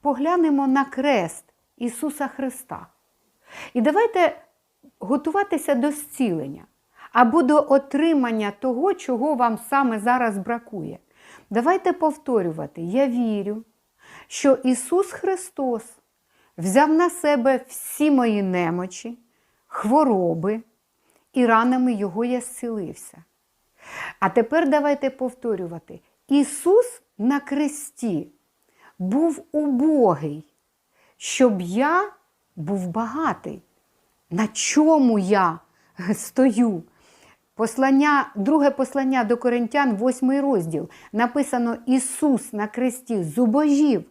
поглянемо на крест Ісуса Христа. І давайте готуватися до зцілення або до отримання того, чого вам саме зараз бракує. Давайте повторювати: я вірю, що Ісус Христос взяв на себе всі мої немочі, хвороби, і ранами Його я зцілився. А тепер давайте повторювати: Ісус на кресті був убогий, щоб я був багатий. На чому я стою? Послання, друге послання до Коринтян, 8 розділ, написано Ісус на кресті зубожів,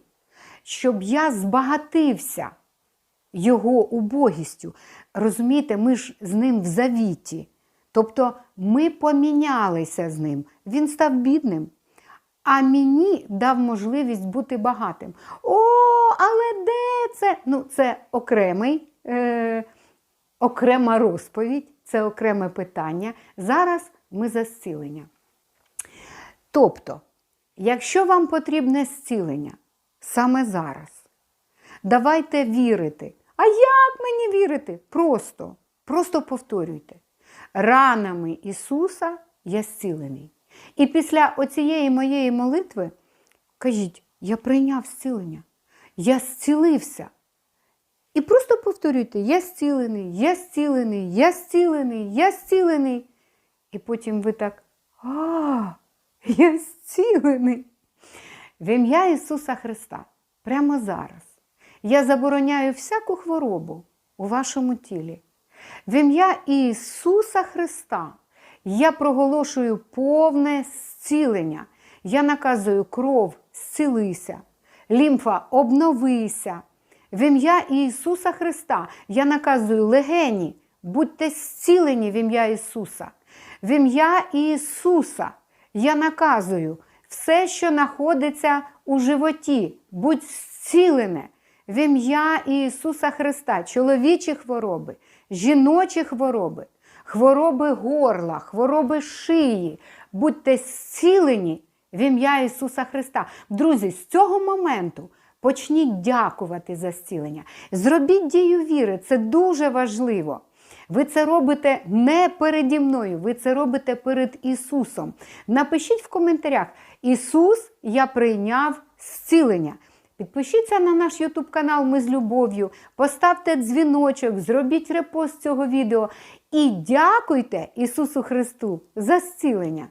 щоб я збагатився Його убогістю. Розумієте, ми ж з ним в завіті. Тобто ми помінялися з ним. Він став бідним, а мені дав можливість бути багатим. О, але де це? Ну, це окремий, е, окрема розповідь, це окреме питання. Зараз ми за зцілення. Тобто, якщо вам потрібне зцілення саме зараз, давайте вірити. А як мені вірити? Просто, просто повторюйте. Ранами Ісуса я зцілений. І після оцієї моєї молитви кажіть, я прийняв зцілення, я зцілився. І просто повторюйте: я зцілений, я зцілений, я зцілений, я зцілений. І потім ви так, а, я зцілений. В ім'я Ісуса Христа, прямо зараз, я забороняю всяку хворобу у вашому тілі. В ім'я Ісуса Христа я проголошую повне зцілення. Я наказую кров, зцілися, лімфа обновися. В ім'я Ісуса Христа я наказую легені, будьте зцілені в ім'я Ісуса. В ім'я Ісуса я наказую все, що знаходиться у животі, будь зцілене. В ім'я Ісуса Христа, чоловічі хвороби, жіночі хвороби, хвороби горла, хвороби шиї, будьте зцілені в ім'я Ісуса Христа. Друзі, з цього моменту почніть дякувати за зцілення. Зробіть дію віри, це дуже важливо. Ви це робите не переді мною, ви це робите перед Ісусом. Напишіть в коментарях: Ісус, я прийняв зцілення. Підпишіться на наш YouTube канал Ми з любов'ю, поставте дзвіночок, зробіть репост цього відео і дякуйте Ісусу Христу за зцілення.